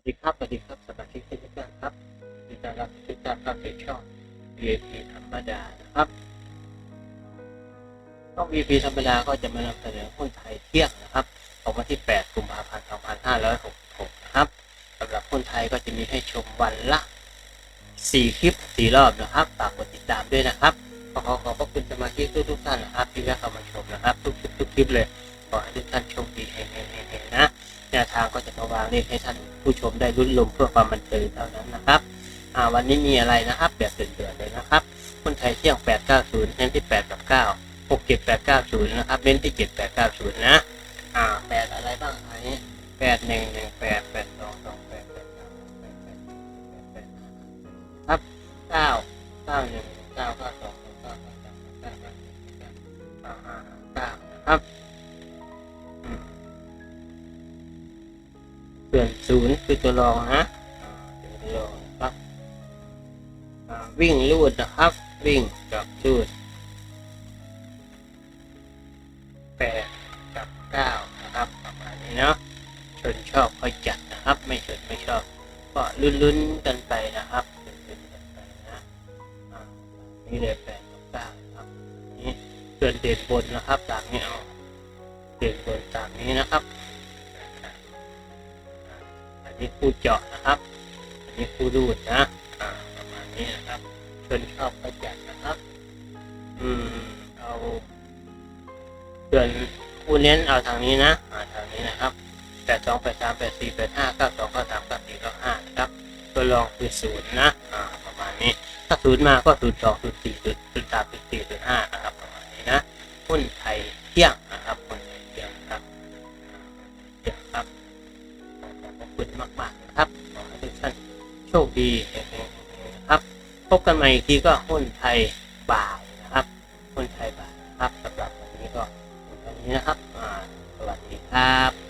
วัสดีครับสวัสดีครับสมาชิกทุกท่านครับยินดีต้รับทุกท่านเข้าสู่ช่อง VIP ธรรมดานะครับช่อง VIP ธรรมดาก็จะมานำเสนอหุ้นไทยเที่ยงนะครับของวันที่ 8 กุมภาพันธ์ 2566 นะครับสำหรับหุ้นไทยก็จะมีให้ชมวันละ 4 คลิป 4 รอบนะครับฝากกดติดตามด้วยนะครับขอขอขอบพระคุณสมาชิกทุกทุกท่านนะครับที่แวะเข้ามาชมนะครับ ทุกทุกคลิปเลยขอให้ทุกท่านชคดีเฮงๆๆๆนะ แน วทางก็จะมาวางเลขให้ท่านผู้ชมได้รุ่นลมเพื่อความบันเทิงเท่านั้นนะครับอ่าวันนี้มีอะไรนะครับแบบเดือดๆเลยนะครับคนไทยเที่ยง 890เน้นที่8กับ9 6 7 8 9 0นะครับเน้นที่ 7 8 9 0นะอ่า8อะไรบ้างอันนี้8 1 1 8 8 2 2 8 8 9 8 8 8ครับ9 9 1 9 9 2 9 9 9 9 9นะครับ เปลี่ยนศูนย์คือตัวรองนะตัวรองนะครับวิ่งลูดนะครับ วิ่งกับลูดแปดกับเก้านะครับประมาณนี้เนาะชนชอบค่อยจัดนะครับ ไม่ชนไม่ชอบก็ลุ้นๆกันไปนะครับลุ้นๆกันไปนะนี่เลยแปดกับเก้านะครับนี่ส่วนเด่นบนนะครับตามนี้เอาเด่นบนตามนี้นะครับ นนี้ผู้เจาะนะครับ อันนี้ผู้รูดนะประมาณนี้นะครับชนชอบประจัดนะครับ อืม เอาส่วนผู้เน้นเอาทางนี้นะอาทางนี้นะครับแปดสองแปดสามแปดสี่แปดห้าเก้าสองเก้าสามเก้าสี่เก้าห้านะครับ ตัวรองคือศูนย์นะประมาณนี้ ถ้าศูนย์มาก็ศูนย์สองศูนย์สี่ศูนย์ศูนย์สามศูนย์สี่ศูนย์ห้า คุณมากๆนะครับขอให้ทุกท่านโชคดีนะครับ พบกันใหม่อีกทีก็หุ้นไทยบ่ายนะครับหุ้นไทยบ่ายนะครับสำหรับวันนี้ก็วันนี้นะครับสวัสดีครับ